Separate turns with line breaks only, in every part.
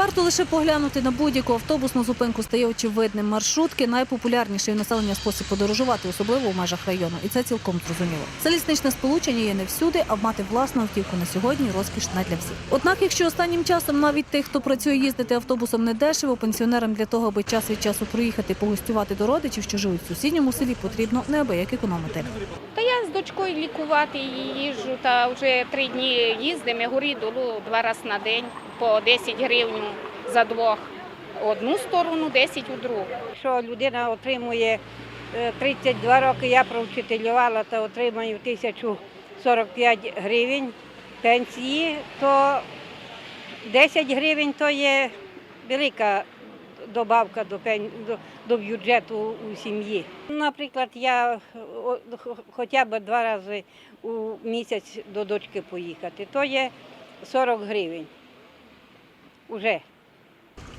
Варто лише поглянути на будь-яку автобусну зупинку стає очевидним. Маршрутки найпопулярніший у населення спосіб подорожувати, особливо у межах району. І це цілком зрозуміло. Залізничне сполучення є не всюди, а мати власну автівку на сьогодні розкіш не для всіх. Однак, якщо останнім часом навіть тих, хто працює їздити автобусом не дешево, пенсіонерам для того, аби час від часу проїхати погостювати до родичів, що живуть в сусідньому селі, потрібно неабияк економити.
Та я з дочкою лікувати її їжджу, та вже три дні їздимо, горі долу два рази на день по 10 гривень за двох. Одну сторону, 10 у другу.
Якщо людина отримує е, 32 роки, я провчителювала та отримую 1045 гривень пенсії, то 10 гривень то є велика добавка до, пен... до, бюджету у сім'ї. Наприклад, я е, хоча б два рази у місяць до дочки поїхати, то є 40 гривень. Уже.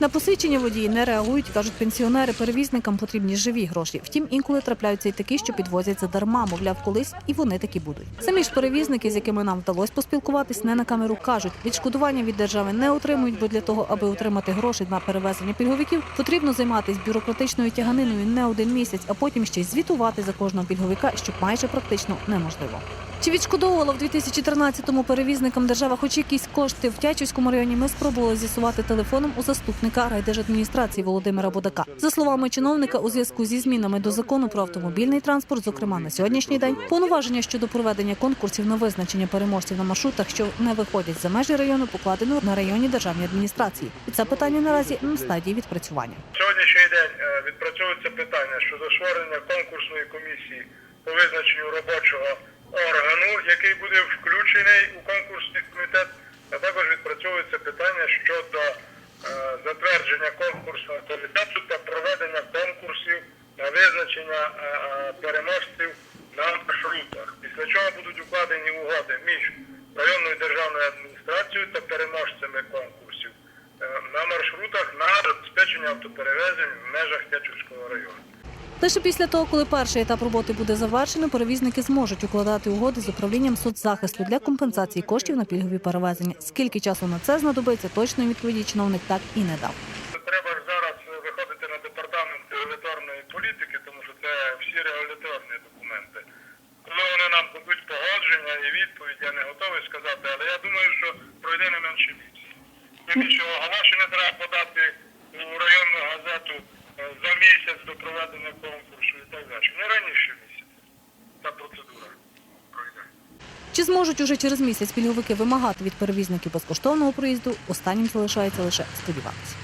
На посвідчення водії не реагують, кажуть пенсіонери. Перевізникам потрібні живі гроші. Втім, інколи трапляються й такі, що підвозять задарма. Мовляв, колись і вони такі будуть. Самі ж перевізники, з якими нам вдалося поспілкуватись, не на камеру кажуть, відшкодування від держави не отримують, бо для того, аби отримати гроші на перевезення пільговиків, потрібно займатися бюрократичною тяганиною не один місяць, а потім ще й звітувати за кожного пільговика, що майже практично неможливо. Чи відшкодовувала в 2013-му перевізникам держава хоч якісь кошти в Тячівському районі? Ми спробували з'ясувати телефоном у заступника райдержадміністрації Володимира Бодака. За словами чиновника, у зв'язку зі змінами до закону про автомобільний транспорт, зокрема на сьогоднішній день, повноваження щодо проведення конкурсів на визначення переможців на маршрутах, що не виходять за межі району, покладено на районні державні адміністрації. І це питання наразі на стадії відпрацювання.
Сьогоднішній день е, відпрацьовується питання щодо створення конкурсної комісії по визначенню робочого органу, який буде включений у конкурсний комітет. А також відпрацьовується питання щодо затвердження конкурсного комітету та проведення конкурсів на визначення е, е, переможців на маршрутах. Після чого будуть укладені угоди між районною державною адміністрацією та переможцями конкурсів е, на маршрутах на забезпечення автоперевезень в межах Тячівського району.
Лише після того, коли перший етап роботи буде завершено, перевізники зможуть укладати угоди з управлінням соцзахисту для компенсації коштів на пільгові перевезення. Скільки часу на це знадобиться, точної відповіді чиновник так і не дав.
Треба зараз виходити на департамент регуляторної політики, тому що це всі регуляторні документи. Коли вони нам дадуть погодження і відповідь, я не готовий сказати, але я думаю, що пройде не менше місяця. Тим більше оголошення треба подати у районну газету за місяць до проведення конкурсу і так далі. Не раніше місяця. Та процедура пройде.
Чи зможуть уже через місяць пільговики вимагати від перевізників безкоштовного проїзду? Останнім залишається лише сподіватися.